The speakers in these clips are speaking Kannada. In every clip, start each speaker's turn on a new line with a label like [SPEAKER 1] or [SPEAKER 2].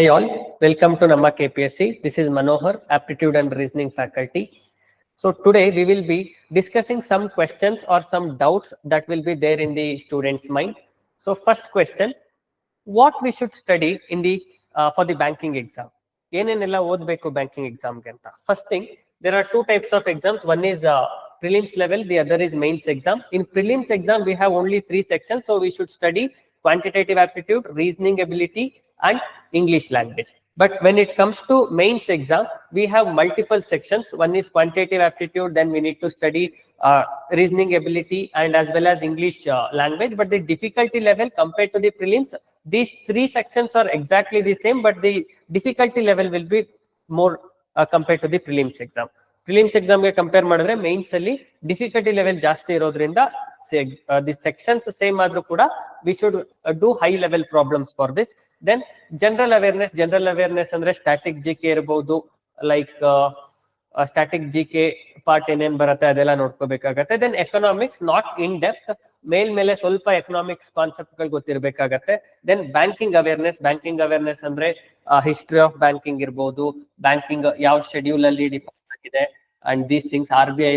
[SPEAKER 1] Hi all, welcome to Namma KPSC. This is Manohar, Aptitude and Reasoning faculty. So today we will be discussing some questions or some doubts that will be there in the student's mind. So first question, what we should study in the uh, for the banking exam? ಏನೇನೆಲ್ಲ ಓದ್ಬೇಕು ಬ್ಯಾಂಕಿಂಗ್ ಎಕ್ಸಾಮ್ಗೆ ಅಂತ first thing there are two types of exams one is prelims level the other is mains exam in prelims exam we have only three sections so we should study quantitative aptitude reasoning ability and english language. But when it comes to mains exam we have multiple sections. One is quantitative aptitude then we need to study uh, reasoning ability and as well as english uh, language. But the difficulty level compared to the prelims these three sections are exactly the same but the difficulty level will be more uh, compared to the prelims exam prelims ಎಕ್ಸಾಮ್ಗೆ ಕಂಪೇರ್ ಮಾಡಿದ್ರೆ ಮೈನ್ಸ್ ಅಲ್ಲಿ ಡಿಫಿಕಲ್ಟಿ ಲೆವೆಲ್ ಜಾಸ್ತಿ ಇರೋದ್ರಿಂದ ದಿಸ್ ಸೆಕ್ಷನ್ಸ್ ಸೇಮ್ ಆದ್ರೂ ಕೂಡ we should do high level problems for this then general awareness general awareness ಅಂದ್ರೆ ಸ್ಟ್ಯಾಟಿಕ್ ಜಿ ಕೆ ಇರಬಹುದು like static G K part ಏನೇನ್ ಬರುತ್ತೆ ಅದೆಲ್ಲ ನೋಡ್ಕೋಬೇಕಾಗತ್ತೆ. Then economics not in depth ಮೇಲ್ ಮೇಲೆ ಸ್ವಲ್ಪ ಎಕನಾಮಿಕ್ಸ್ ಕಾನ್ಸೆಪ್ಟ್ಗಳು ಗೊತ್ತಿರಬೇಕಾಗತ್ತೆ. Then banking awareness banking awareness ಅಂದ್ರೆ ಹಿಸ್ಟ್ರಿ ಆಫ್ ಬ್ಯಾಂಕಿಂಗ್ ಇರಬಹುದು ಬ್ಯಾಂಕಿಂಗ್ ಯಾವ ಶೆಡ್ಯೂಲ್ ಅಲ್ಲಿ ಡಿಫೈನ್ ಆಗಿದೆ and these things are R B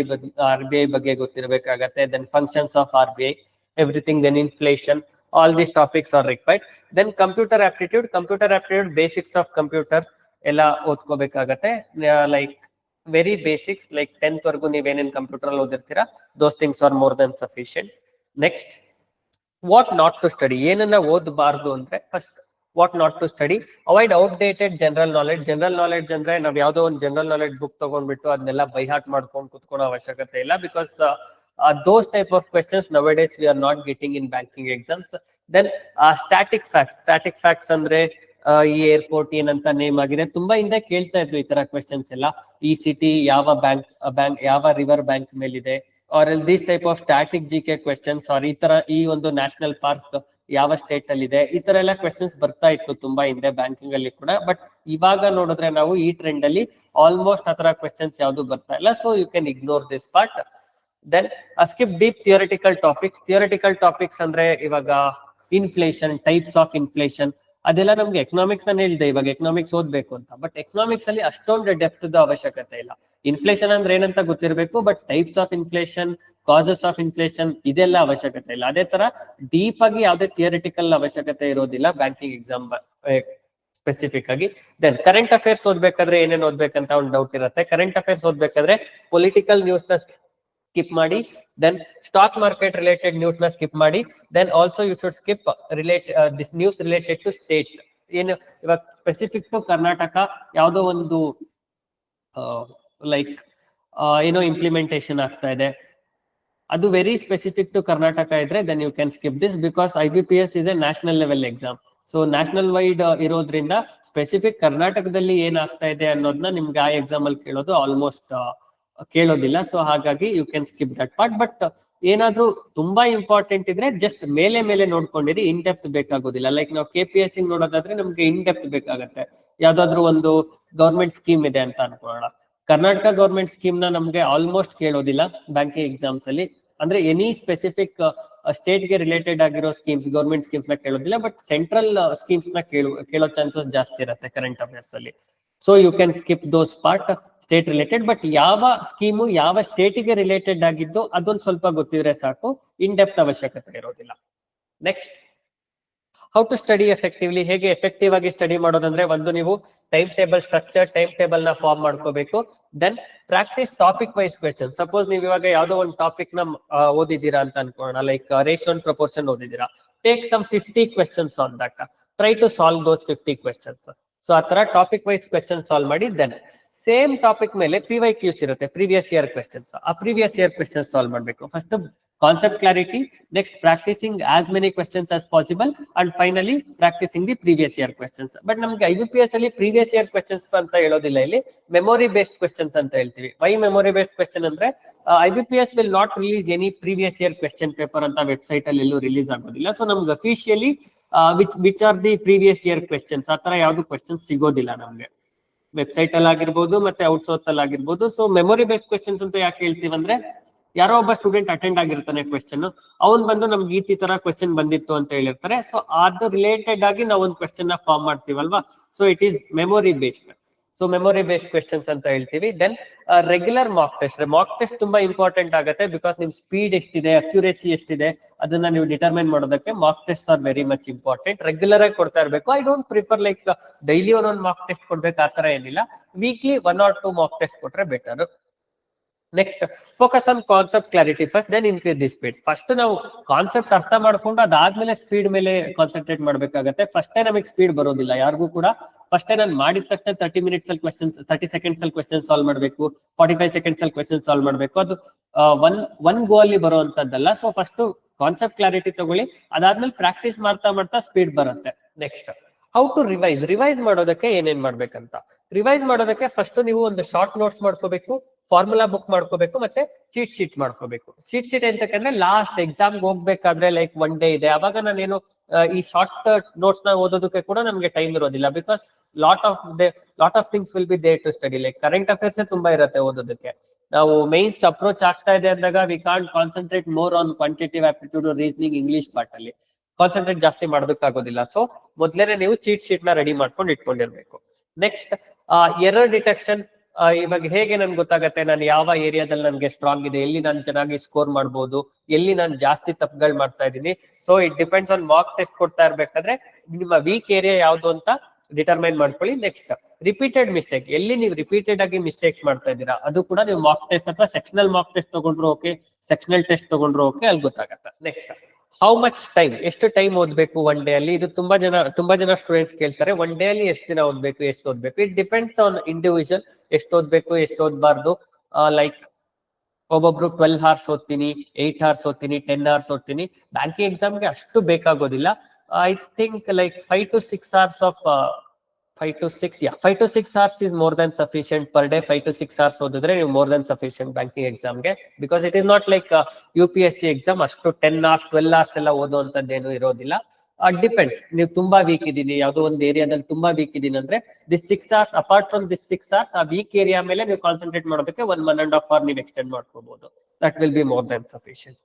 [SPEAKER 1] I R B ಬಗ್ಗೆ ಗೊತ್ತಿರಬೇಕಾಗತ್ತೆ. Then functions of R B I everything then inflation all these topics are required then computer aptitude computer aptitude basics of computer ಎಲ್ಲ ಓದ್ಕೋಬೇಕಾಗತ್ತೆ. Like very basics like tenth ವರ್ಗೂ ನೀವೇನೇನು ಕಂಪ್ಯೂಟರ್ ಅಲ್ಲಿ ಓದಿರ್ತೀರಾ those things are more then sufficient next what not to study ಏನನ್ನ ಓದಬಾರ್ದು ಅಂದ್ರೆ first what not to study avoid outdated general knowledge general knowledge ಅಂದ್ರೆ ನಾವು ಯಾವ್ದೋ ಒಂದು ಜನರಲ್ ನಾಲೆಡ್ಜ್ ಬುಕ್ ತಗೊಂಡ್ಬಿಟ್ಟು ಅದನ್ನೆಲ್ಲ ಬೈಹಾಟ್ ಮಾಡ್ಕೊಂಡು ಕುತ್ಕೊಳ್ಳೋ ಅವಶ್ಯಕತೆ ಇಲ್ಲ because those type of questions nowadays we are not getting in banking exams then static fact static facts ಅಂದ್ರೆ ಈ ಏರ್ಪೋರ್ಟ್ ಏನಂತ ನೇಮ್ ಆಗಿದೆ. ತುಂಬಾ ಹಿಂದೆ ಕೇಳ್ತಾ ಇದ್ರು ಈ ತರ ಕ್ವೆಶನ್ಸ್ ಎಲ್ಲ. ಈ ಸಿಟಿ ಯಾವ ಬ್ಯಾಂಕ್ ಬ್ಯಾಂಕ್ ಯಾವ ರಿವರ್ ಬ್ಯಾಂಕ್ ಮೇಲಿದೆ? Are all these type of static G K questions are ಈ ತರ, ಈ ಒಂದು ನ್ಯಾಷನಲ್ ಪಾರ್ಕ್ ಯಾವ ಸ್ಟೇಟ್ ಅಲ್ಲಿ ಇದೆ ಈ ತರ ಎಲ್ಲ ಕ್ವೆಶನ್ಸ್ ಬರ್ತಾ ಇತ್ತು ತುಂಬಾ ಹಿಂದೆ ಬ್ಯಾಂಕಿಂಗ್ ಅಲ್ಲಿ ಕೂಡ. ಬಟ್ ಇವಾಗ ನೋಡಿದ್ರೆ ನಾವು ಈ ಟ್ರೆಂಡ್ ಅಲ್ಲಿ ಆಲ್ಮೋಸ್ಟ್ ಆತರ ಕ್ವೆಶನ್ಸ್ ಯಾವ್ದು ಬರ್ತಾ ಇಲ್ಲ. So you can ignore this part then skip deep theoretical topics theoretical topics ಅಂದ್ರೆ ಇವಾಗ ಇನ್ಫ್ಲೇಷನ್ ಟೈಪ್ಸ್ ಆಫ್ ಇನ್ಫ್ಲೇಷನ್ ಅದೆಲ್ಲ ನಮ್ಗೆ ಎಕನಾಮಿಕ್ಸ್ ನಾನು ಹೇಳಿದೆ. ಇವಾಗ ಎಕನಾಮಿಕ್ಸ್ ಓದ್ಬೇಕು ಅಂತ. ಬಟ್ ಎಕನಾಮಿಕ್ಸ್ ಅಲ್ಲಿ ಅಷ್ಟೊಂದು ಡೆಪ್ತ್ ಅವಶ್ಯಕತೆ ಇಲ್ಲ. ಇನ್ಫ್ಲೇಷನ್ ಅಂದ್ರೆ ಏನಂತ ಗೊತ್ತಿರಬೇಕು. But types of inflation causes of inflation ಇದೆಲ್ಲ ಅವಶ್ಯಕತೆ ಇಲ್ಲ. ಅದೇ ತರ ಡೀಪ್ ಆಗಿ ಯಾವುದೇ ಥಿಯರಿಟಿಕಲ್ ಅವಶ್ಯಕತೆ ಇರೋದಿಲ್ಲ. ಬ್ಯಾಂಕಿಂಗ್ ಎಕ್ಸಾಮ್ ಸ್ಪೆಸಿಫಿಕ್ ಆಗಿ. ದೆನ್ ಕರೆಂಟ್ ಅಫೇರ್ಸ್ ಓದ್ಬೇಕಾದ್ರೆ ಏನೇನ್ ಓದ್ಬೇಕಂತ ಒಂದು ಡೌಟ್ ಇರುತ್ತೆ. ಕರೆಂಟ್ ಅಫೇರ್ಸ್ ಓದ್ಬೇಕಾದ್ರೆ ಪೊಲಿಟಿಕಲ್ ನ್ಯೂಸ್ನ ಸ್ಕಿಪ್ ಮಾಡಿ ದೆನ್ ಸ್ಟಾಕ್ ಮಾರ್ಕೆಟ್ ರಿಲೇಟೆಡ್ ನ್ಯೂಸ್ನ ಸ್ಕಿಪ್ ಮಾಡಿ then also you should skip relate this news related to state ಏನು, ಇವಾಗ ಸ್ಪೆಸಿಫಿಕ್ ಟು ಕರ್ನಾಟಕ ಯಾವುದೋ ಒಂದು ಲೈಕ್ ಏನೋ ಇಂಪ್ಲಿಮೆಂಟೇಶನ್ ಆಗ್ತಾ ಇದೆ. ಅದು ವೆರಿ ಸ್ಪೆಸಿಫಿಕ್ ಟು ಕರ್ನಾಟಕ ಇದ್ರೆ then you can skip this because I B P S is a national level exam so national wide ಇರೋದ್ರಿಂದ ಸ್ಪೆಸಿಫಿಕ್ ಕರ್ನಾಟಕದಲ್ಲಿ ಏನಾಗ್ತಾ ಇದೆ ಅನ್ನೋದನ್ನ ನಿಮ್ಗೆ ಆ ಎಕ್ಸಾಮ್ ಅಲ್ಲಿ ಕೇಳೋದು ಆಲ್ಮೋಸ್ಟ್ ಕೇಳೋದಿಲ್ಲ. ಸೊ ಹಾಗಾಗಿ you can skip that part but ಏನಾದ್ರೂ ತುಂಬಾ ಇಂಪಾರ್ಟೆಂಟ್ ಇದ್ರೆ ಜಸ್ಟ್ ಮೇಲೆ ಮೇಲೆ ನೋಡ್ಕೊಂಡಿರಿ ಇನ್ ಡೆಪ್ತ್ ಬೇಕಾಗೋದಿಲ್ಲ. ಲೈಕ್ ನಾವು ಕೆ ಪಿ ಎಸ್ ನೋಡೋದಾದ್ರೆ ನಮ್ಗೆ ಇನ್ ಡೆಪ್ತ್ ಬೇಕಾಗತ್ತೆ. ಯಾವ್ದಾದ್ರು ಒಂದು ಗೌರ್ಮೆಂಟ್ ಸ್ಕೀಮ್ ಇದೆ ಅಂತ ಅನ್ಕೊಳ್ಳೋಣ. ಕರ್ನಾಟಕ ಗೌರ್ಮೆಂಟ್ ಸ್ಕೀಮ್ನ ನಮ್ಗೆ ಆಲ್ಮೋಸ್ಟ್ ಕೇಳೋದಿಲ್ಲ ಬ್ಯಾಂಕಿಂಗ್ ಎಕ್ಸಾಮ್ಸ್ ಅಲ್ಲಿ. ಅಂದ್ರೆ ಎನಿ ಸ್ಪೆಸಿಫಿಕ್ ಸ್ಟೇಟ್ಗೆ ರಿಲೇಟೆಡ್ ಆಗಿರೋ ಸ್ಕೀಮ್ಸ್ ಗೌರ್ಮೆಂಟ್ ಸ್ಕೀಮ್ಸ್ನ ಕೇಳೋದಿಲ್ಲ ಬಟ್ ಸೆಂಟ್ರಲ್ ಸ್ಕೀಮ್ಸ್ನ ಕೇಳು, ಕೇಳೋ ಚಾನ್ಸಸ್ ಜಾಸ್ತಿ ಇರುತ್ತೆ ಕರೆಂಟ್ ಅಫೇರ್ಸ್ ಅಲ್ಲಿ. So you can skip those part state related but ಯಾವ ಸ್ಕೀಮು ಯಾವ ಸ್ಟೇಟಿಗೆ ರಿಲೇಟೆಡ್ ಆಗಿದ್ದು ಅದೊಂದು ಸ್ವಲ್ಪ ಗೊತ್ತಿದ್ರೆ ಸಾಕು. ಇನ್ ಡೆಪ್ತ್ ಅವಶ್ಯಕತೆ ಇರೋದಿಲ್ಲ. Next how to study effectively ಹೇಗೆ ಎಫೆಕ್ಟಿವ್ ಆಗಿ ಸ್ಟಡಿ ಮಾಡೋದಂದ್ರೆ ಒಂದು ನೀವು ಟೈಮ್ ಟೇಬಲ್ ಸ್ಟ್ರಕ್ಚರ್ ಟೈಮ್ ಟೇಬಲ್ನ ಫಾರ್ಮ್ ಮಾಡ್ಕೋಬೇಕು. Then practice topic wise question suppose ನೀವು ಇವಾಗ ಯಾವ್ದೋ ಒಂದು ಟಾಪಿಕ್ನ ಓದಿದ್ದೀರಾ ಅಂತ ಅನ್ಕೋಣ. Like ration proportion ಓದಿದ್ದೀರಾ. Take some fifty questions on that try to solve those fifty questions so ಆ ತರ ಟಾಪಿಕ್ ವೈಸ್ ಕ್ವೆಶನ್ ಸಾಲ್ವ್ ಮಾಡಿ ದೆನ್ ಸೇಮ್ ಟಾಪಿಕ್ ಮೇಲೆ ಪಿ ವೈ ಕ್ಯೂಸ್ ಇರುತ್ತೆ ಪ್ರೀವಿಯಸ್ ಇಯರ್ ಕ್ವೆಶನ್ಸ್ ಆ ಪ್ರೀವಿಯಸ್ ಇಯರ್ ಕ್ವೆಶನ್ ಸಾಲ್ವ್ ಮಾಡಬೇಕು. First concept clarity next practising as many questions as possible and finally practising the previous year questions but ನಮ್ಗೆ ಐ ಬಿ ಪಿ ಎಸ್ ಅಲ್ಲಿ ಪ್ರೀವಿಯಸ್ ಇಯರ್ ಕ್ವೆಶನ್ಸ್ ಅಂತ ಹೇಳೋದಿಲ್ಲ ಇಲ್ಲಿ. ಮೆಮೊರಿ ಬೇಸ್ಡ್ ಕ್ವೆಶನ್ಸ್ ಅಂತ ಹೇಳ್ತೀವಿ. ವೈ ಮೆಮೊರಿ ಬೇಸ್ಡ್ ಕ್ವೆಶನ್ ಅಂದ್ರೆ I B P S will not release any previous year question paper ಅಂತ ವೆಬ್ಸೈಟ್ ಅಲ್ಲಿ ಎಲ್ಲೂ ರಿಲೀಸ್ ಆಗೋದಿಲ್ಲ. ಸೊ ನಮ್ಗೆ officially which which are the previous year questions ಆ ತರ ಯಾವ್ದು ಕ್ವೆಶನ್ಸ್ ಸಿಗೋದಿಲ್ಲ ನಮ್ಗೆ. ವೆಬ್ಸೈಟ್ ಅಲ್ಲಿ ಆಗಿರ್ಬೋದು ಮತ್ತೆ ಔಟ್ಸೋರ್ಸ್ ಅಲ್ಲಿ ಆಗಿರ್ಬೋದು ಸೊ ಮೆಮೊರಿ ಬೇಸ್ಡ್ ಕ್ವೆಶನ್ಸ್ ಅಂತ ಯಾಕೆ ಹೇಳ್ತೀವಿ ಅಂದ್ರೆ ಯಾರೋ ಒಬ್ಬ ಸ್ಟೂಡೆಂಟ್ ಅಟೆಂಡ್ ಆಗಿರ್ತಾನೆ ಕ್ವೆಶನ್ ಅವ್ನ್ ಬಂದು ನಮ್ಗೆ ಈ ತರ ಕ್ವೆಶನ್ ಬಂದಿತ್ತು ಅಂತ ಹೇಳಿರ್ತಾರೆ. ಸೊ ಅದು ರಿಲೇಟೆಡ್ ಆಗಿ ನಾವು ಒಂದು ಕ್ವೆಶನ್ನ form ಮಾಡ್ತೀವಲ್ವಾ? So it is memory based so memory based questions ಅಂತ ಹೇಳ್ತೀವಿ. Then regular mock test mock test ತುಂಬಾ ಇಂಪಾರ್ಟೆಂಟ್ ಆಗುತ್ತೆ ಬಿಕಾಸ್ ನಿಮ್ ಸ್ಪೀಡ್ ಎಷ್ಟಿದೆ ಅಕ್ಯುರೇಸಿ ಎಷ್ಟಿದೆ, ಅದನ್ನ ನೀವು ಡಿಟರ್ಮೈನ್ ಮಾಡೋದಕ್ಕೆ mock test are very much important regular ಆಗಿ ಕೊಡ್ತಾ ಇರಬೇಕು. I don't prefer like daily ಒಂದೊಂದು ಮಾಕ್ ಟೆಸ್ಟ್ ಕೊಡ್ಬೇಕು, ಆ ತರ ಏನಿಲ್ಲ. Weekly one or two mock test ಕೊಟ್ರೆ better next focus on concept clarity first then increase the speed first ನಾವು ಕಾನ್ಸೆಪ್ಟ್ ಅರ್ಥ ಮಾಡ್ಕೊಂಡು ಅದಾದ್ಮೇಲೆ ಸ್ಪೀಡ್ ಮೇಲೆ ಕಾನ್ಸಂಟ್ರೇಟ್ ಮಾಡ್ಬೇಕಾಗತ್ತೆ. ಫಸ್ಟೇ ನಮಗೆ ಸ್ಪೀಡ್ ಬರೋದಿಲ್ಲ. ಯಾರಿಗೂ ಕೂಡ ಫಸ್ಟೇ ನಾನು ಮಾಡಿದ ತಕ್ಷಣ ತರ್ಟಿ ಮಿನಿಟ್ಸ್ ಅಲ್ಲಿ ಕ್ವೆಶನ್ ತರ್ಟಿ ಸೆಕೆಂಡ್ಸ್ ಅಲ್ಲಿ ಕ್ವೆಶನ್ ಸಾಲ್ವ್ ಮಾಡಬೇಕು. ಫಾರ್ಟಿ ಫೈವ್ ಸೆಕೆಂಡ್ಸ್ ಅಲ್ಲಿ ಕ್ವೆಶನ್ ಸಾಲ್ವ್ ಮಾಡಬೇಕು. ಅದು ಒನ್ ಒನ್ ಗೋ ಅಲ್ಲಿ ಬರುವಂತದ್ದಲ್ಲ. ಸೊ ಫಸ್ಟ್ ಕಾನ್ಸೆಪ್ಟ್ ಕ್ಲಾರಿಟಿ ತಗೊಳ್ಳಿ. ಅದಾದ್ಮೇಲೆ ಪ್ರಾಕ್ಟೀಸ್ ಮಾಡ್ತಾ ಮಾಡ್ತಾ ಸ್ಪೀಡ್ ಬರುತ್ತೆ. Next how to revise revise ಮಾಡೋದಕ್ಕೆ ಏನೇನ್ ಮಾಡ್ಬೇಕಂತ? ರಿವೈಸ್ ಮಾಡೋದಕ್ಕೆ ಫಸ್ಟ್ ನೀವು ಒಂದು ಶಾರ್ಟ್ ನೋಟ್ಸ್ ಮಾಡ್ಕೋಬೇಕು ಫಾರ್ಮುಲಾ ಬುಕ್ ಮಾಡ್ಕೋಬೇಕು ಮತ್ತೆ ಚೀಟ್ ಶೀಟ್ ಮಾಡ್ಕೋಬೇಕು. ಚೀಟ್ ಶೀಟ್ ಎಂತಕ್ಕಂದ್ರೆ ಲಾಸ್ಟ್ ಎಕ್ಸಾಮ್ ಹೋಗ್ಬೇಕಾದ್ರೆ ಲೈಕ್ ಒನ್ ಡೇ ಇದೆ. ಅವಾಗ ನಾನೇನು ಈ ಶಾರ್ಟ್ ನೋಟ್ಸ್ನ ಓದೋದಕ್ಕೆ ಕೂಡ ನಮ್ಗೆ ಟೈಮ್ ಇರೋದಿಲ್ಲ because lot of the lot of things will be there to study like current affairs ತುಂಬಾ ಇರುತ್ತೆ ಓದೋದಕ್ಕೆ. ನಾವು ಮೈನ್ಸ್ ಅಪ್ರೋಚ್ ಆಗ್ತಾ ಇದೆ ಅಂದಾಗ we can't concentrate more on quantitative aptitude reasoning English part ಅಲ್ಲಿ. ಕಾನ್ಸಂಟ್ರೇಟ್ ಜಾಸ್ತಿ ಮಾಡೋದಕ್ಕಾಗೋದಿಲ್ಲ. ಸೊ ಮೊದ್ಲೇನೆ ನೀವು ಚೀಟ್ ಶೀಟ್ನ ರೆಡಿ ಮಾಡ್ಕೊಂಡು ಇಟ್ಕೊಂಡಿರ್ಬೇಕು. ನೆಕ್ಸ್ಟ್ ಎರರ್ ಡಿಟೆಕ್ಷನ್ ಇವಾಗ ಹೇಗೆ ನನ್ಗೆ ಗೊತ್ತಾಗತ್ತೆ? ನಾನು ಯಾವ ಏರಿಯಾದಲ್ಲಿ ನನ್ಗೆ ಸ್ಟ್ರಾಂಗ್ ಇದೆ? ಎಲ್ಲಿ ನಾನು ಚೆನ್ನಾಗಿ ಸ್ಕೋರ್ ಮಾಡ್ಬೋದು? ಎಲ್ಲಿ ನಾನು ಜಾಸ್ತಿ ತಪ್ಪುಗಳು ಮಾಡ್ತಾ ಇದ್ದೀನಿ? So it depends on mock test ಕೊಡ್ತಾ ಇರ್ಬೇಕಾದ್ರೆ ನಿಮ್ಮ ವೀಕ್ ಏರಿಯಾ ಯಾವುದು ಅಂತ ಡಿಟರ್ಮೈನ್ ಮಾಡ್ಕೊಳ್ಳಿ. ನೆಕ್ಸ್ಟ್ ರಿಪೀಟೆಡ್ ಮಿಸ್ಟೇಕ್ ಎಲ್ಲಿ ನೀವು ರಿಪೀಟೆಡ್ ಆಗಿ ಮಿಸ್ಟೇಕ್ಸ್ ಮಾಡ್ತಾ ಇದ್ದೀರಾ? ಅದು ಕೂಡ ನೀವು ಮಾಕ್ ಟೆಸ್ಟ್ ಅಥವಾ ಸೆಕ್ಷನಲ್ ಮಾಕ್ ಟೆಸ್ಟ್ ತಗೊಂಡ್ರು ಓಕೆ ಸೆಕ್ಷನಲ್ ಟೆಸ್ಟ್ ತಗೊಂಡ್ರು ಓಕೆ ಅಲ್ಲಿ ಗೊತ್ತಾಗತ್ತೆ. ನೆಕ್ಸ್ಟ್ ಹೌ ಮಚ್ ಟೈಮ್ ಎಷ್ಟು ಟೈಮ್ ಓದ್ಬೇಕು ಒನ್ ಡೇ ಅಲ್ಲಿ? ಇದು ತುಂಬಾ ಜನ ತುಂಬಾ ಜನ ಸ್ಟೂಡೆಂಟ್ಸ್ ಕೇಳ್ತಾರೆ ಒನ್ ಡೇ ಅಲ್ಲಿ ಎಷ್ಟು ದಿನ ಓದ್ಬೇಕು, ಎಷ್ಟು ಓದ್ಬೇಕು? ಇಟ್ ಡಿಪೆಂಡ್ಸ್ ಆನ್ ಇಂಡಿವಿಜುವಲ್ ಎಷ್ಟು ಓದ್ಬೇಕು, ಎಷ್ಟು ಓದ್ಬಾರ್ದು. ಲೈಕ್ ಒಬ್ಬೊಬ್ರು ಟ್ವೆಲ್ ಅವರ್ಸ್ ಓದ್ತೀನಿ ಏಟ್ ಅವರ್ಸ್ ಓದ್ತೀನಿ ಟೆನ್ ಅವರ್ಸ್ ಓದ್ತೀನಿ. ಬ್ಯಾಂಕಿಂಗ್ ಎಕ್ಸಾಮ್ಗೆ ಅಷ್ಟು ಬೇಕಾಗೋದಿಲ್ಲ. I think like five to six hours of five to six yeah five to six hours is more than sufficient per day five to six hours ಓದಿದ್ರೆ ನೀವು ಮೋರ್ ದನ್ ಸಫಿಷಿಯಂಟ್ ಬ್ಯಾಂಕಿಂಗ್ ಎಕ್ಸಾಮ್ಗೆ because it is not like U P S C exam ಅಷ್ಟು ಟೆನ್ ಅವರ್ಸ್ ಟ್ವೆಲ್ ಅವರ್ಸ್ ಎಲ್ಲ ಓದುವಂತದ್ದೇನು ಇರೋದಿಲ್ಲ. ಡಿಪೆಂಡ್ಸ್ ನೀವು ತುಂಬಾ ವೀಕ್ ಇದ್ದೀನಿ ಯಾವುದೋ ಒಂದು ಏರಿಯಾದಲ್ಲಿ ತುಂಬಾ ವೀಕ್ ಇದೀನಿ ಅಂದ್ರೆ this six hours apart from this six hours ಆ ವೀಕ್ ಏರಿಯಾ ಮೇಲೆ ನೀವು ಕಾನ್ಸಂಟ್ರೇಟ್ ಮಾಡೋದಕ್ಕೆ one one and half hour ನೀವು ಎಕ್ಸ್ಟೆಂಡ್ ಮಾಡ್ಕೋಬಹುದು that will be more than sufficient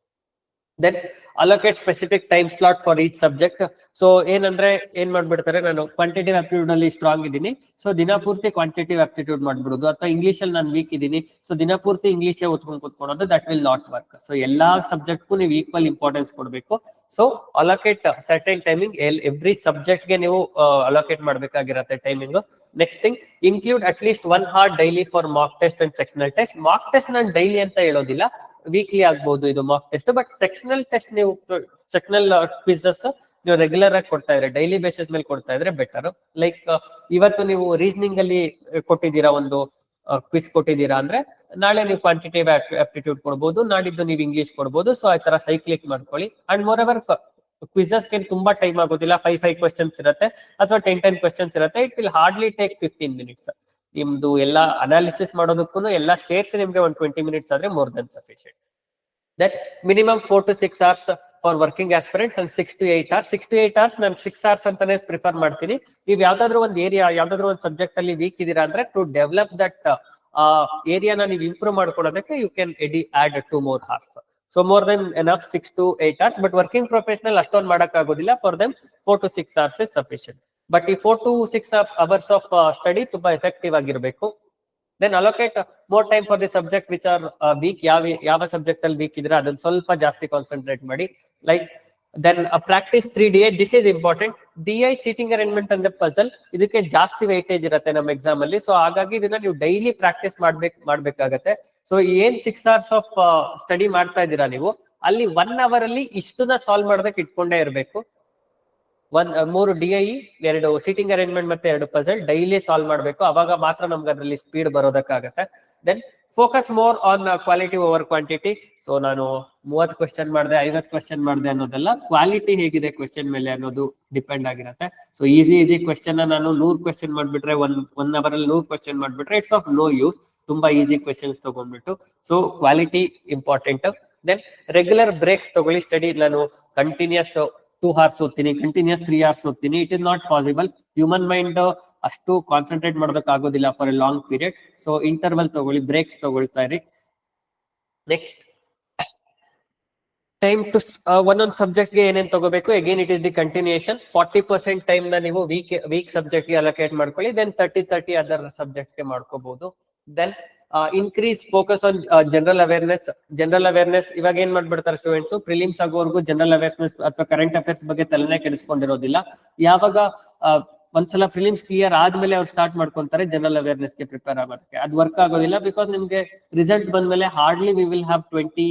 [SPEAKER 1] then allocate specific time slot for each subject so ಏನಂದ್ರೆ ಏನ್ ಮಾಡ್ಬಿಡ್ತಾರೆ, ನಾನು ಕ್ವಾಂಟಿಟಿವ್ ಆಪ್ಟಿಟ್ಯೂಡ್ ಅಲ್ಲಿ ಸ್ಟ್ರಾಂಗ್ ಇದ್ದೀನಿ. ಸೊ ದಿನಪೂರ್ತಿ ಕ್ವಾಂಟಿಟಿವ್ ಆಪ್ಟಿಟ್ಯೂಡ್ ಮಾಡ್ಬಿಡುದು. ಅಥವಾ ಇಂಗ್ಲಿಷ್ ಅಲ್ಲಿ ನಾನು ವೀಕ್ ಇದ್ದೀನಿ. ಸೊ ದಿನಪೂರ್ತಿ ಇಂಗ್ಲಿಷ್ ಓದ್ಕೊಂಡು ಕೂತ್ಕೊಳ್ಳೋದು that will not work so ಎಲ್ಲಾ ಸಬ್ಜೆಕ್ಟ್ಗೂ ನೀವು ಈಕ್ವಲ್ ಇಂಪಾರ್ಟೆನ್ಸ್ ಕೊಡಬೇಕು. So allocate certain timing all every ಸಬ್ಜೆಕ್ಟ್ಗೆ ನೀವು allocate ಮಾಡ್ಬೇಕಾಗಿರತ್ತೆ timing next thing include at least one hour daily for mock test and sectional test mock test ನಾನು ಡೈಲಿ ಅಂತ ಹೇಳೋದಿಲ್ಲ. ವೀಕ್ಲಿ ಆಗ್ಬಹುದು ಇದು mock test but sectional test ನೀವು ಸೆಕ್ಷನಲ್ ಕ್ವಿಸಸ್ ನೀವು ರೆಗ್ಯುಲರ್ ಆಗಿ ಕೊಡ್ತಾ ಇದ್ರೆ ಡೈಲಿ ಬೇಸಿಸ್ ಮೇಲೆ ಕೊಡ್ತಾ ಇದ್ರೆ ಬೆಟರ್ ಲೈಕ್ ಇವತ್ತು ನೀವು ರೀಸನಿಂಗ್ ಅಲ್ಲಿ ಕೊಟ್ಟಿದ್ದೀರಾ ಒಂದು ಕ್ವಿಸ್ ಕೊಟ್ಟಿದ್ದೀರಾ ಅಂದ್ರೆ, ನಾಳೆ ನೀವು ಕ್ವಾಂಟಿಟಿ ಆಪ್ಟಿಟ್ಯೂಡ್ ಕೊಡ್ಬೋದು, ನಾಡಿದ್ದು ನೀವು ಇಂಗ್ಲಿಷ್ ಕೊಡ್ಬೋದು ಸೊ ಆ ತರ ಸೈಕ್ಲಿಕ್ ಮಾಡ್ಕೊಳ್ಳಿ. ಅಂಡ್ ಮೋರ್ ಎವರ್ ಕ್ವಿಸಸ್ಗೆ ತುಂಬಾ ಟೈಮ್ ಆಗೋದಿಲ್ಲ. ಫೈವ್ ಫೈವ್ ಕ್ವೆಶನ್ಸ್ ಇರುತ್ತೆ ಅಥವಾ ಟೆನ್ ಟೆನ್ ಕ್ವೆಶನ್ಸ್ ಇರುತ್ತೆ. It will hardly take fifteen minutes ನಿಮ್ದು ಎಲ್ಲ ಅನಾಲಿಸಿಸ್ ಮಾಡೋದಕ್ಕೂ ಎಲ್ಲ ಸೇರ್ಸಿ ನಿಮ್ಗೆ ಒಂದು ಟ್ವೆಂಟಿ ಮಿನಿಟ್ಸ್ ಆದ್ರೆ more than sufficient that minimum four to six hours for working aspirants and six to eight hours six to eight hours ನಾನು ಸಿಕ್ಸ್ ಅವರ್ಸ್ ಅಂತಾನೆ ಪ್ರಿಫರ್ ಮಾಡ್ತೀನಿ. ನೀವು ಯಾವ್ದಾದ್ರು ಒಂದು ಏರಿಯಾ ಯಾವ್ದಾದ್ರು ಒಂದು ಸಬ್ಜೆಕ್ಟ್ ಅಲ್ಲಿ ವೀಕ್ ಇದೀರಾ ಅಂದ್ರೆ ಟು ಡೆವಲಪ್ ದಟ್ ಏರಿಯಾನ ನೀವು ಇಂಪ್ರೂವ್ ಮಾಡ್ಕೊಳ್ಳೋದಕ್ಕೆ you can add add to more hours so more than an of six to eight hours but working professional ಅಷ್ಟೊಂದು ಮಾಡಕ್ ಆಗೋದಿಲ್ಲ for them four to six hours is sufficient but ಈ four to six hours of study ತುಂಬಾ ಎಫೆಕ್ಟಿವ್ ಆಗಿರಬೇಕು then allocate more time for the subject which are weak ಯಾವ ಯಾವ ಸಬ್ಜೆಕ್ಟ್ ಅಲ್ಲಿ ವೀಕ್ ಇದ್ರೆ ಅದನ್ನ ಸ್ವಲ್ಪ ಜಾಸ್ತಿ ಕಾನ್ಸಂಟ್ರೇಟ್ ಮಾಡಿ like then practice three D I this is important D I seating arrangement ಅಂದ್ರೆ ಪಜಲ್ ಇದಕ್ಕೆ ಜಾಸ್ತಿ ವೈಟೇಜ್ ಇರುತ್ತೆ ನಮ್ಮ ಎಕ್ಸಾಮ್ ಅಲ್ಲಿ ಸೊ ಹಾಗಾಗಿ ಇದನ್ನ ನೀವು ಡೈಲಿ ಪ್ರಾಕ್ಟೀಸ್ ಮಾಡ್ಬೇಕು ಮಾಡ್ಬೇಕಾಗತ್ತೆ ಸೊ ಏನ್ ಸಿಕ್ಸ್ ಅವರ್ಸ್ ಆಫ್ ಸ್ಟಡಿ ಮಾಡ್ತಾ ಇದ್ದೀರಾ ನೀವು? ಅಲ್ಲಿ ಒನ್ ಅವರ್ ಅಲ್ಲಿ ಇಷ್ಟನ್ನ ಸಾಲ್ವ್ ಮಾಡೋದಕ್ಕೆ ಇಟ್ಕೊಂಡೇ ಇರಬೇಕು. ಒಂದ್ ಮೂರು ಡಿ ಐ ಎರಡು ಸೀಟಿಂಗ್ ಅರೇಂಜ್ಮೆಂಟ್ ಮತ್ತೆ ಎರಡು ಪಜಲ್ ಡೈಲಿ ಸಾಲ್ವ್ ಮಾಡಬೇಕು. ಅವಾಗ ಮಾತ್ರ ನಮ್ಗೆ ಅದರಲ್ಲಿ speed ಬರೋದಕ್ಕಾಗತ್ತೆ. Then focus more on quality over quantity so ನಾನು ಮೂವತ್ತು ಕ್ವಶನ್ ಮಾಡಿದೆ, ಐವತ್ತು ಕ್ವಶನ್ ಮಾಡಿದೆ ಅನ್ನೋದೆಲ್ಲ ಕ್ವಾಲಿಟಿ ಹೇಗಿದೆ ಕ್ವಶನ್ ಮೇಲೆ ಅನ್ನೋದು ಡಿಪೆಂಡ್ ಆಗಿರುತ್ತೆ. ಸೊ ಈಸಿ ಈಸಿ ಕ್ವಶನ್ ನಾನು ನೂರ್ ಕ್ವಶನ್ ಮಾಡ್ಬಿಟ್ರೆ ಒನ್ ಒನ್ ಅವರ್ ಅಲ್ಲಿ ನೂರ್ ಕ್ವೆಶನ್ ಮಾಡ್ಬಿಟ್ರೆ ಇಟ್ಸ್ ಆಫ್ ನೋ ಯೂಸ್ ತುಂಬಾ ಈಸಿ ಕ್ವೆಶನ್ಸ್ ತಗೊಂಡ್ಬಿಟ್ಟು. So quality important then regular breaks ತಗೊಳ್ಳಿ. ಸ್ಟಡಿ ನಾನು ಕಂಟಿನ್ಯೂಸ್ ಟೂ ಅವರ್ಸ್ ಓದ್ತೀನಿ ಕಂಟಿನ್ಯೂಸ್ ತ್ರೀ ಅವರ್ಸ್ ಓದ್ತೀನಿ. It is not possible human mind ಅಷ್ಟು ಕಾನ್ಸಂಟ್ರೇಟ್ ಮಾಡೋದಕ್ಕೆ ಆಗೋದಿಲ್ಲ for a long period so interval ತಗೊಳ್ಳಿ ಬ್ರೇಕ್ಸ್ ತಗೊಳ್ತಾ ಇರಿ. ನೆಕ್ಸ್ಟ್ ಟೈಮ್ ಟು ಒಂದೊಂದು ಸಬ್ಜೆಕ್ಟ್ಗೆ ಏನೇನ್ ತಗೋಬೇಕು? Again it is the continuation forty percent ಟೈಮ್ನ ನೀವು ವೀಕ್ ವೀಕ್ ಸಬ್ಜೆಕ್ಟ್ಗೆ ಅಲೋಕೇಟ್ ಮಾಡ್ಕೊಳ್ಳಿ. ದೆನ್ ತರ್ಟಿ ತರ್ಟಿ ಅದರ್ ಸಬ್ಜೆಕ್ಟ್ಸ್ಗೆ ಮಾಡ್ಕೋಬಹುದು then increase focus on general awareness general awareness ಇವಾಗ ಏನ್ ಮಾಡ್ಬಿಡ್ತಾರೆ ಸ್ಟೂಡೆಂಟ್ಸ್ ಪ್ರಿಲಿಮ್ಸ್ ಆಗೋವರೆಗೂ ಜನರಲ್ ಅವೇರ್ನೆಸ್ ಅಥವಾ ಕರೆಂಟ್ ಅಫೇರ್ಸ್ ಬಗ್ಗೆ ತಲೆನೇ ಕೆಡಿಸ್ಕೊಂಡಿರೋದಿಲ್ಲ. ಯಾವಾಗ ಒಂದ್ಸಲ ಪ್ರಿಲಿಮ್ಸ್ ಕ್ಲಿಯರ್ ಆದ್ಮೇಲೆ ಅವ್ರು ಸ್ಟಾರ್ಟ್ ಮಾಡ್ಕೊಂತಾರೆ ಜನರಲ್ ಅವೇರ್ನೆಸ್ಗೆ ಪ್ರಿಪೇರ್ ಆಗೋದಕ್ಕೆ. ಅದು ವರ್ಕ್ ಆಗೋದಿಲ್ಲ ಬಿಕಾಸ್ ನಿಮ್ಗೆ ರಿಸಲ್ಟ್ ಬಂದ್ಮೇಲೆ hardly we will have twenty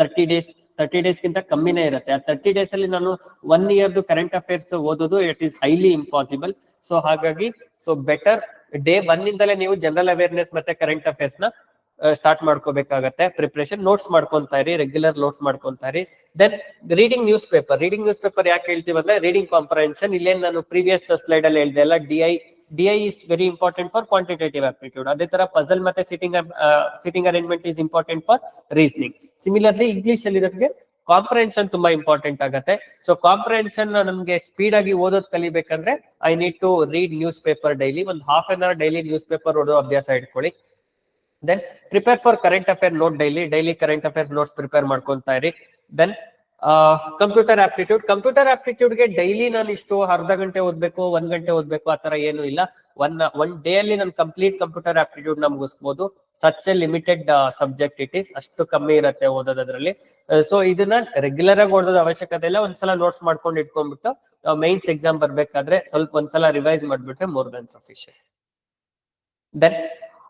[SPEAKER 1] thirty days thirty days ಗಿಂತ ಕಮ್ಮಿನೇ ಇರುತ್ತೆ. ಆ ತರ್ಟಿ ಡೇಸ್ ಅಲ್ಲಿ ನಾನು ಒನ್ ಇಯರ್ದು ಕರೆಂಟ್ ಅಫೇರ್ಸ್ ಓದೋದು it is highly impossible so ಹಾಗಾಗಿ ಸೊ ಬೆಟರ್ ಡೇ ಒನ್ ಇಂದಲೇ ನೀವು ಜನರಲ್ ಅವೇರ್ನೆಸ್ ಮತ್ತೆ ಕರೆಂಟ್ ಅಫೇರ್ಸ್ನ ಸ್ಟಾರ್ಟ್ ಮಾಡ್ಕೋಬೇಕಾಗತ್ತೆ. ಪ್ರಿಪರೇಷನ್ ನೋಟ್ಸ್ ಮಾಡ್ಕೊಂತಾ ಇರಿ ರೆಗ್ಯುಲರ್ ನೋಟ್ಸ್ ಮಾಡ್ಕೊಂತಾ ಇರಿ. Then reading newspaper reading newspaper ಯಾಕೆ ಹೇಳ್ತೀವಿ ಅಂದ್ರೆ ರೀಡಿಂಗ್ ಕಾಂಪ್ರಹೆನ್ಷನ್ ಇಲ್ಲೇನ್ ನಾನು ಪ್ರೀವಿಯಸ್ ಸ್ಲೈಡ್ ಅಲ್ಲಿ ಹೇಳಿದೆ ಅಲ್ಲ D I D I is very important for quantitative aptitude ಅದೇ ತರ ಪಜಲ್ ಮತ್ತೆ sitting sitting arrangement is important for reasoning similarly English ಅಲ್ಲಿ ನಮಗೆ ಕಾಂಪ್ರಹೆನ್ಷನ್ ತುಂಬಾ ಇಂಪಾರ್ಟೆಂಟ್ ಆಗುತ್ತೆ. ಸೊ ಕಾಂಪ್ರಹೆನ್ಷನ್ ನಮ್ಗೆ ಸ್ಪೀಡ್ ಆಗಿ ಓದೋದ್ ಕಲಿಬೇಕಂದ್ರೆ I need to read newspaper daily ಒಂದು half an hour daily newspaper ಓದೋ ಅಭ್ಯಾಸ ಇಟ್ಕೊಳ್ಳಿ. Then prepare for current affair note daily daily current affair notes prepare ಮಾಡ್ಕೊಂತ ಇರಿ. ದೆನ್ ಕಂಪ್ಯೂಟರ್ ಆಪ್ಟಿಟ್ಯೂಡ್ ಕಂಪ್ಯೂಟರ್ ಆಪ್ಟಿಟ್ಯೂಡ್ಗೆ ಡೈಲಿ ನಾನು ಇಷ್ಟು ಅರ್ಧ ಗಂಟೆ ಓದ್ಬೇಕು, ಒಂದ್ ಗಂಟೆ ಓದ್ಬೇಕು, ಆ ತರ ಏನು ಇಲ್ಲ. ಒನ್ ಒನ್ ಡೇ ಅಲ್ಲಿ ನಾನು ಕಂಪ್ಲೀಟ್ ಕಂಪ್ಯೂಟರ್ ಆಪ್ಟಿಟ್ಯೂಡ್ನ ಮುಗಿಸ್ಬೋದು. Such a limited subject it is ಅಷ್ಟು ಕಮ್ಮಿ ಇರುತ್ತೆ ಓದೋದ್ರಲ್ಲಿ ಸೊ ಇದನ್ನ ರೆಗ್ಯುಲರ್ ಆಗಿ ಓದೋದ್ ಅವಶ್ಯಕತೆ ಇಲ್ಲ. ಒಂದ್ಸಲ ನೋಟ್ಸ್ ಮಾಡ್ಕೊಂಡು ಇಟ್ಕೊಂಡ್ಬಿಟ್ಟು ಮೈನ್ಸ್ ಎಕ್ಸಾಮ್ ಬರ್ಬೇಕಾದ್ರೆ ಸ್ವಲ್ಪ ಒಂದ್ಸಲ ರಿವೈಸ್ ಮಾಡ್ಬಿಟ್ರೆ more than sufficient then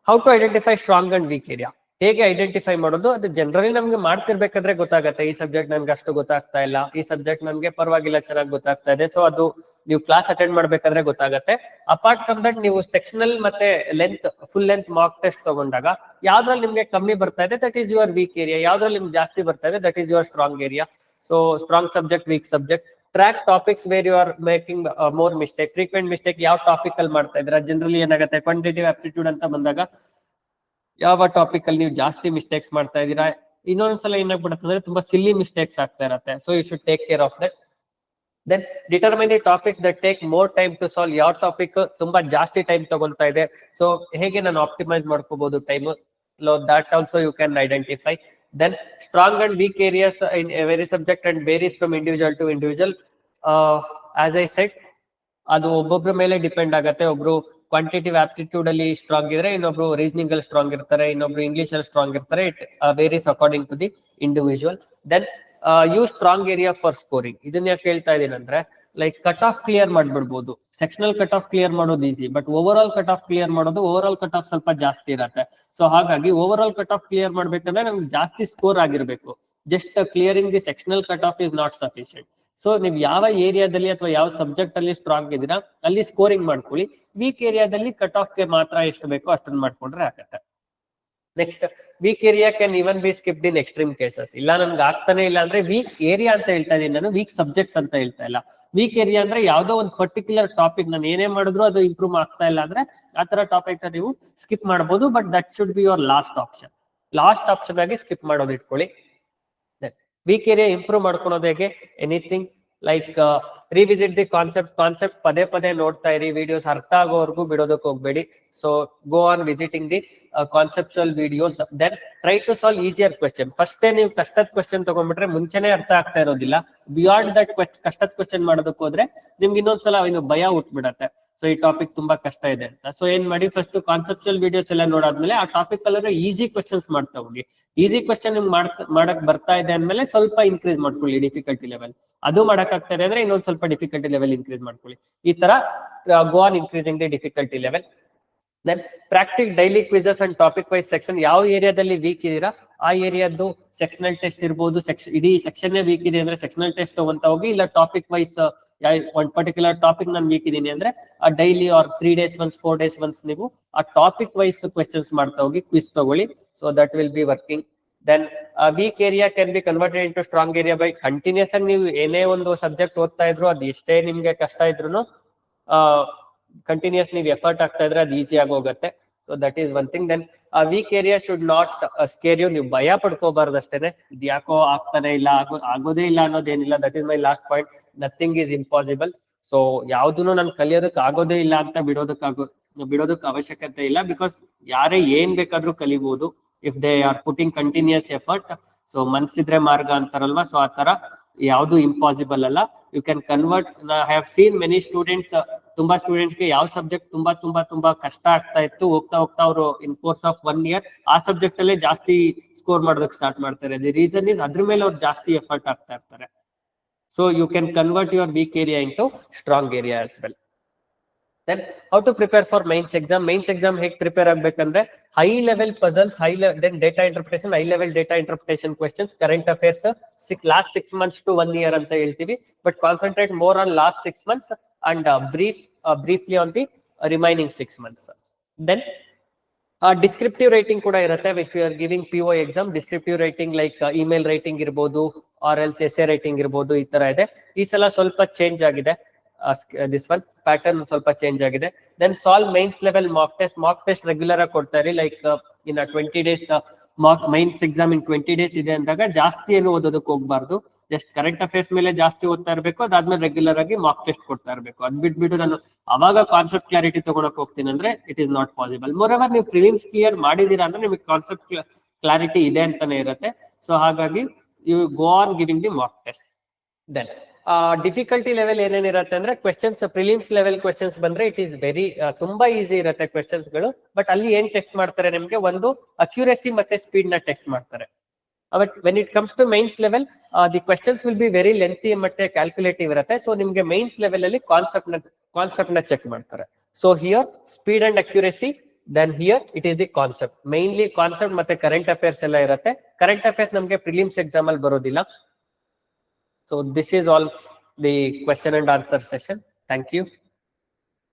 [SPEAKER 1] how to identify strong and weak area ಹೇಗೆ ಐಡೆಂಟಿಫೈ ಮಾಡೋದು? ಅದು ಜನರಲಿ ನಮ್ಗೆ ಮಾಡ್ತಿರ್ಬೇಕಾದ್ರೆ ಗೊತ್ತಾಗತ್ತೆ. ಈ ಸಬ್ಜೆಕ್ಟ್ ನನ್ಗೆ ಅಷ್ಟು ಗೊತ್ತಾಗ್ತಾ ಇಲ್ಲ. ಈ ಸಬ್ಜೆಕ್ಟ್ ನನ್ಗೆ ಪರವಾಗಿಲ್ಲ, ಚೆನ್ನಾಗಿ ಗೊತ್ತಾಗ್ತಾ ಇದೆ. ಸೊ ಅದು ನೀವು ಕ್ಲಾಸ್ ಅಟೆಂಡ್ ಮಾಡ್ಬೇಕಾದ್ರೆ ಗೊತ್ತಾಗತ್ತೆ. ಅಪಾರ್ಟ್ ಫ್ರಮ್ ದಟ್ ನೀವು ಸೆಕ್ಷನಲ್ ಮತ್ತೆ length full length mock test ತಗೊಂಡಾಗ, ಯಾವ್ದ್ರಲ್ಲಿ ನಿಮ್ಗೆ ಕಮ್ಮಿ ಬರ್ತಾ ಇದೆ that is your weak area ಯಾವ್ದ್ರಲ್ಲಿ ನಿಮ್ಗೆ ಜಾಸ್ತಿ ಬರ್ತಾ ಇದೆ that is your strong area so strong subject weak subject track topics where you are making more mistake frequent mistake ಯಾವ ಟಾಪಿಕ್ ಅಲ್ಲಿ ಮಾಡ್ತಾ ಇದ್ರ ಜನರಲಿ ಏನಾಗುತ್ತೆ? ಕ್ವಾಂಟಿಟಿವ್ ಆಪ್ಟಿಟ್ಯೂಡ್ ಅಂತ ಬಂದಾಗ ಯಾವ ಟಾಪಿಕ್ ಅಲ್ಲಿ ನೀವು ಜಾಸ್ತಿ ಮಿಸ್ಟೇಕ್ಸ್ ಮಾಡ್ತಾ ಇದೀರಾ ಇನ್ನೊಂದ್ಸಲ ಏನಾಗ್ಬಿಡುತ್ತೆ ಅಂದ್ರೆ ತುಂಬಾ ಸಿಲ್ಲಿ ಮಿಸ್ಟೇಕ್ಸ್ ಆಗ್ತಾ ಇರತ್ತೆ. So you should take care of that then determine the topics that take more time to solve ಯಾವ ಟಾಪಿಕ್ ತುಂಬಾ ಜಾಸ್ತಿ ಟೈಮ್ ತಗೊಂತಾ ಇದೆ. ಸೊ ಹೇಗೆ ನಾನು ಆಪ್ಟಿಮೈಸ್ ಮಾಡ್ಕೋಬಹುದು time that also you can identify then strong and weak areas in very subject and varies from individual to individual as I said ಅದು ಒಬ್ಬೊಬ್ರ ಮೇಲೆ ಡಿಪೆಂಡ್ ಆಗತ್ತೆ. ಒಬ್ರು ಕ್ವಾಂಟಿಟಿವ್ ಆಪ್ಟಿಟ್ಯೂಡ್ ಅಲ್ಲಿ ಸ್ಟ್ರಾಂಗ್ ಇದ್ರೆ ಇನ್ನೊಬ್ರು ರೀಸನಿಂಗ್ ಅಲ್ಲಿ ಸ್ಟ್ರಾಂಗ್ ಇರ್ತಾರೆ, ಇನ್ನೊಬ್ರು ಇಂಗ್ಲಿಷ್ ಅಲ್ಲಿ ಸ್ಟ್ರಾಂಗ್ ಇರ್ತಾರೆ. It varies according to the individual then you strong area for scoring ಇದನ್ನ ಯಾಕೆ ಹೇಳ್ತಾ ಇದೀನಿ ಅಂದ್ರೆ ಲೈಕ್ ಕಟ್ ಆಫ್ ಕ್ಲಿಯರ್ ಮಾಡ್ಬಿಡ್ಬೋದು. ಸೆಕ್ಷನಲ್ ಕಟ್ ಆಫ್ ಕ್ಲಿಯರ್ ಮಾಡೋದು easy but overall cut off clear ಮಾಡೋದು ಓವರ್ ಆಲ್ ಕಟ್ ಆಫ್ ಸ್ವಲ್ಪ ಜಾಸ್ತಿ ಇರತ್ತೆ. ಸೊ ಹಾಗಾಗಿ overall cut off clear ಮಾಡ್ಬೇಕಂದ್ರೆ ನಮ್ಗೆ ಜಾಸ್ತಿ ಸ್ಕೋರ್ ಆಗಿರ್ಬೇಕು. Just clearing the sectional cut off is not sufficient so ನೀವು ಯಾವ ಏರಿಯಾದಲ್ಲಿ ಅಥವಾ ಯಾವ ಸಬ್ಜೆಕ್ಟ್ ಅಲ್ಲಿ ಸ್ಟ್ರಾಂಗ್ ಇದ್ದೀರಾ, ಅಲ್ಲಿ ಸ್ಕೋರಿಂಗ್ ಮಾಡ್ಕೊಳ್ಳಿ. ವೀಕ್ ಏರಿಯಾದಲ್ಲಿ ಕಟ್ ಆಫ್ಗೆ ಮಾತ್ರ ಎಷ್ಟು ಬೇಕೋ ಅಷ್ಟನ್ನ ಮಾಡ್ಕೊಂಡ್ರೆ ಆಗತ್ತೆ. Next weak area can even be skip in extreme cases ಇಲ್ಲ, ನನ್ಗೆ ಆಗ್ತಾನೆ ಇಲ್ಲ ಅಂದ್ರೆ ವೀಕ್ ಏರಿಯಾ ಅಂತ ಹೇಳ್ತಾ ಇದೀನಿ ನಾನು ವೀಕ್ ಸಬ್ಜೆಕ್ಟ್ಸ್ ಅಂತ ಹೇಳ್ತಾ ಇಲ್ಲ. ವೀಕ್ ಏರಿಯಾ ಅಂದ್ರೆ ಯಾವ್ದೋ ಒಂದು ಪರ್ಟಿಕ್ಯುಲರ್ ಟಾಪಿಕ್ ನಾನು ಏನೇ ಮಾಡಿದ್ರು ಅದು ಇಂಪ್ರೂವ್ ಆಗ್ತಾ ಇಲ್ಲ ಅಂದ್ರೆ ಆ ತರ ಟಾಪಿಕ್ ನೀವು ಸ್ಕಿಪ್ ಮಾಡಬಹುದು but that should be your last option last option ಆಗಿ ಸ್ಕಿಪ್ ಮಾಡೋದು ಇಟ್ಕೊಳ್ಳಿ. ವೀಕ್ ಏರಿಯಾ ಇಂಪ್ರೂವ್ ಮಾಡ್ಕೊಳೋದು ಹೇಗೆ? Anything like revisit the concept concept ಪದೇ ಪದೇ ನೋಡ್ತಾ ಇರಿ. ವಿಡಿಯೋಸ್ ಅರ್ಥ ಆಗೋವರೆಗೂ ಬಿಡೋದಕ್ಕೆ ಹೋಗ್ಬೇಡಿ. So go on visiting the conceptual videos then try to solve easier question first ನೀವು ಕಷ್ಟದ ಕ್ವೆಶನ್ ತಗೊಂಡ್ಬಿಟ್ರೆ ಮುಂಚೆನೆ ಅರ್ಥ ಆಗ್ತಾ ಇರೋದಿಲ್ಲ. ಬಿಯಾಂಡ್ ದಟ್ ಕಷ್ಟದ ಕ್ವೆಶನ್ ಮಾಡೋದಕ್ಕೆ ಹೋದ್ರೆ ನಿಮ್ಗೆ ಇನ್ನೊಂದ್ಸಲ ಇನ್ನು ಭಯ ಉಟ್ಬಿಡತ್ತೆ ಸೊ ಈ ಟಾಪಿಕ್ ತುಂಬಾ ಕಷ್ಟ ಇದೆ ಅಂತ. ಸೊ ಏನ್ ಮಾಡಿ ಫಸ್ಟ್ ಕಾನ್ಸೆಪ್ಚುಯಲ್ ವಿಡಿಯೋಸ್ ಎಲ್ಲ ನೋಡಾದ್ಮೇಲೆ ಆ ಟಾಪಿಕ್ ಅಲ್ಲಿ ಈಸಿ ಕ್ವೆಶ್ಚನ್ಸ್ ಮಾಡ್ತಾ ಹೋಗಿ. ಈಸಿ ಕ್ವೆಶ್ಚನ್ ನಿಮ್ಗೆ ಮಾಡಕ್ ಬರ್ತಾ ಇದೆ ಅಂದ್ಮೇಲೆ ಸ್ವಲ್ಪ ಇನ್ಕ್ರೀಸ್ ಮಾಡ್ಕೊಳ್ಳಿ ಡಿಫಿಕಲ್ಟಿ ಲೆವೆಲ್ ಅದು ಮಾಡಕ್ ಆಗ್ತಾ ಇದೆ ಅಂದ್ರೆ ಇನ್ನೊಂದ್ ಸ್ವಲ್ಪ ಡಿಫಿಕಲ್ಟಿ ಲೆವೆಲ್ ಇನ್ಕ್ರೀಸ್ ಮಾಡ್ಕೊಳ್ಳಿ. ಈ ತರ go on increasing the difficulty level then practice daily quizzes and topic wise section ಯಾವ ಏರಿಯಾದಲ್ಲಿ ವೀಕ್ ಇದೀರಾ ಆ ಏರಿಯಾದ್ದು ಸೆಕ್ಷನಲ್ ಟೆಸ್ಟ್ ಇರ್ಬೋದು. ಸೆಕ್ಷನ್ ಇಡೀ ಸೆಕ್ಷನ್ ವೀಕ್ ಇದೆ ಅಂದ್ರೆ ಸೆಕ್ಷನಲ್ ಟೆಸ್ಟ್ ತಗೊಂತ ಹೋಗಿ, ಇಲ್ಲ ಟಾಪಿಕ್ ವೈಸ್ ಒಂದ್ ಪರ್ಟಿಕ್ಯುಲರ್ ಟಾಪಿಕ್ ನಾನು ವೀಕ್ ಇದೀನಿ ಅಂದ್ರೆ, ಆ daily or three days once four days once ನೀವು ಆ ಟಾಪಿಕ್ ವೈಸ್ ಕ್ವೆಶನ್ಸ್ ಮಾಡ್ತಾ ಹೋಗಿ ಕ್ವಿಸ್ ತಗೊಳ್ಳಿ. So that will be working then weak area can be converted to strong area by continuous ಆಗಿ ನೀವು ಏನೇ ಒಂದು ಸಬ್ಜೆಕ್ಟ್ ಓದ್ತಾ ಇದ್ರು, ಅದು ಎಷ್ಟೇ ನಿಮ್ಗೆ ಕಷ್ಟ ಇದ್ರು ಕಂಟಿನ್ಯೂಸ್ ನೀವು ಎಫರ್ಟ್ ಆಗ್ತಾ ಇದ್ರೆ ಅದು ಈಸಿ ಆಗಿ ಹೋಗುತ್ತೆ. So that is one thing then weak area should not scare you ನೀವು ಭಯ ಪಡ್ಕೋಬಾರ್ದು ಅಷ್ಟೇನೆ. ಇದು ಯಾಕೋ ಆಗ್ತಾನೆ ಇಲ್ಲ, ಆಗೋ, ಆಗೋದೇ ಇಲ್ಲ ಅನ್ನೋದೇನಿಲ್ಲ. That is my last point nothing is impossible so ಯಾವ್ದನ್ನು ನಾನು ಕಲಿಯೋದಕ್ಕೆ ಆಗೋದೇ ಇಲ್ಲ ಅಂತ ಬಿಡೋದಕ್ಕಾಗೋ ಬಿಡೋದಕ್ಕೆ ಅವಶ್ಯಕತೆ ಇಲ್ಲ. ಬಿಕಾಸ್ ಯಾರೇ ಏನ್ ಬೇಕಾದ್ರೂ ಕಲಿಬಹುದು if they are putting continuous effort so ಮನ್ಸಿದ್ರೆ ಮಾರ್ಗ ಅಂತಾರಲ್ವಾ? ಸೊ ಆ ತರ ಯಾವುದು ಇಂಪಾಸಿಬಲ್ ಅಲ್ಲ. You can convert I have seen many students ತುಂಬಾ ಸ್ಟೂಡೆಂಟ್ಸ್ಗೆ ಯಾವ ಸಬ್ಜೆಕ್ಟ್ ತುಂಬಾ ತುಂಬಾ ತುಂಬಾ ಕಷ್ಟ ಆಗ್ತಾ ಇತ್ತು, ಹೋಗ್ತಾ ಹೋಗ್ತಾ ಅವರು in course of one year ಆ ಸಬ್ಜೆಕ್ಟ್ ಅಲ್ಲೇ ಜಾಸ್ತಿ ಸ್ಕೋರ್ ಮಾಡೋದಕ್ಕೆ ಸ್ಟಾರ್ಟ್ ಮಾಡ್ತಾರೆ. ದಿ ರೀಸನ್ ಇಸ್ ಅದ್ರ ಮೇಲೆ ಅವ್ರು ಜಾಸ್ತಿ ಎಫರ್ಟ್ ಆಗ್ತಾ ಇರ್ತಾರೆ. So you can convert your weak area into strong area as well then how to prepare for mains exam mains exam ಹೇಗೆ ಪ್ರಿಪೇರ್ ಆಗ್ಬೇಕಂದ್ರೆ high level puzzles high then data interpretation high level data interpretation questions current affairs six last six months to one year ಅಂತ ಹೇಳ್ತೀವಿ. But concentrate more on last six months and brief briefly on the remaining six months then descriptive writing ಕೂಡ ಇರುತ್ತೆ which you are giving P O exam descriptive writing like email writing ಇರ್ಬೋದು or else essay writing ಇರ್ಬೋದು ಈ ತರ ಇದೆ. ಈ ಸಲ ಸ್ವಲ್ಪ ಚೇಂಜ್ ಆಗಿದೆ ದಿಸ್ ಒನ್ ಪ್ಯಾಟರ್ನ್ ಸ್ವಲ್ಪ ಚೇಂಜ್ ಆಗಿದೆ. Then solve mains level mock test mock test regular ಆಗಿ ಕೊಡ್ತಾರೆ like in twenty days mock mains exam in twenty days ಇದೆ ಅಂದಾಗ ಜಾಸ್ತಿ ಏನು ಓದೋದಕ್ಕೆ ಹೋಗ್ಬಾರ್ದು. ಜಸ್ಟ್ ಕರೆಂಟ್ ಅಫೇರ್ಸ್ ಮೇಲೆ ಜಾಸ್ತಿ ಓದ್ತಾ ಇರಬೇಕು, ಅದಾದ್ಮೇಲೆ ರೆಗ್ಯುಲರ್ ಆಗಿ ಮಾಕ್ ಟೆಸ್ಟ್ ಕೊಡ್ತಾ ಇರಬೇಕು. ಅದ್ ಬಿಟ್ಬಿಟ್ಟು ನಾನು ಅವಾಗ ಕಾನ್ಸೆಪ್ಟ್ ಕ್ಲಾರಿಟಿ ತಗೊಳಕ್ ಹೋಗ್ತೀನಿ ಅಂದ್ರೆ it is not possible moreover ನೀವು ಪ್ರಿಲಿಮ್ಸ್ ಕ್ಲಿಯರ್ ಮಾಡಿದೀರಾ ಅಂದ್ರೆ ನಿಮಗೆ ಕಾನ್ಸೆಪ್ಟ್ ಕ್ಲಾರಿಟಿ ಇದೆ ಅಂತಾನೆ ಇರುತ್ತೆ. ಸೊ ಹಾಗಾಗಿ you go on giving the mock test then difficulty level ಏನೇನಿರುತ್ತೆ ಅಂದ್ರೆ ಕ್ವೆಶನ್ಸ್ ಪ್ರಿಲಿಮ್ಸ್ ಲೆವೆಲ್ ಕ್ವೆಶನ್ಸ್ ಬಂದ್ರೆ ಇಟ್ ಈಸ್ ವೆರಿ ತುಂಬಾ ಈಸಿ ಇರುತ್ತೆ ಕ್ವೆಶನ್ಸ್ಗಳು. ಬಟ್ ಅಲ್ಲಿ ಏನ್ ಟೆಸ್ಟ್ ಮಾಡ್ತಾರೆ ನಿಮ್ಗೆ? ಒಂದು ಅಕ್ಯುರಸಿ ಮತ್ತೆ ಸ್ಪೀಡ್ನ ಟೆಸ್ಟ್ ಮಾಡ್ತಾರೆ. But when it comes to mains level the questions will be very lengthy ಮತ್ತೆ ಕ್ಯಾಲ್ಕುಲೇಟಿವ್ ಇರುತ್ತೆ. ಸೊ ನಿಮ್ಗೆ ಮೈನ್ಸ್ ಲೆವೆಲ್ ಅಲ್ಲಿ ಕಾನ್ಸೆಪ್ಟ್ನ ಕಾನ್ಸೆಪ್ಟ್ನ ಚೆಕ್ ಮಾಡ್ತಾರೆ. So here speed and accuracy then here it is the concept mainly concept ಮತ್ತೆ ಕರೆಂಟ್ ಅಫೇರ್ಸ್ ಎಲ್ಲ ಇರುತ್ತೆ. ಕರೆಂಟ್ ಅಫೇರ್ಸ್ ನಮ್ಗೆ ಪ್ರಿಲಿಮ್ಸ್ ಎಕ್ಸಾಮ್ ಅಲ್ಲಿ ಬರೋದಿಲ್ಲ. So this is all the question and answer session. Thank you.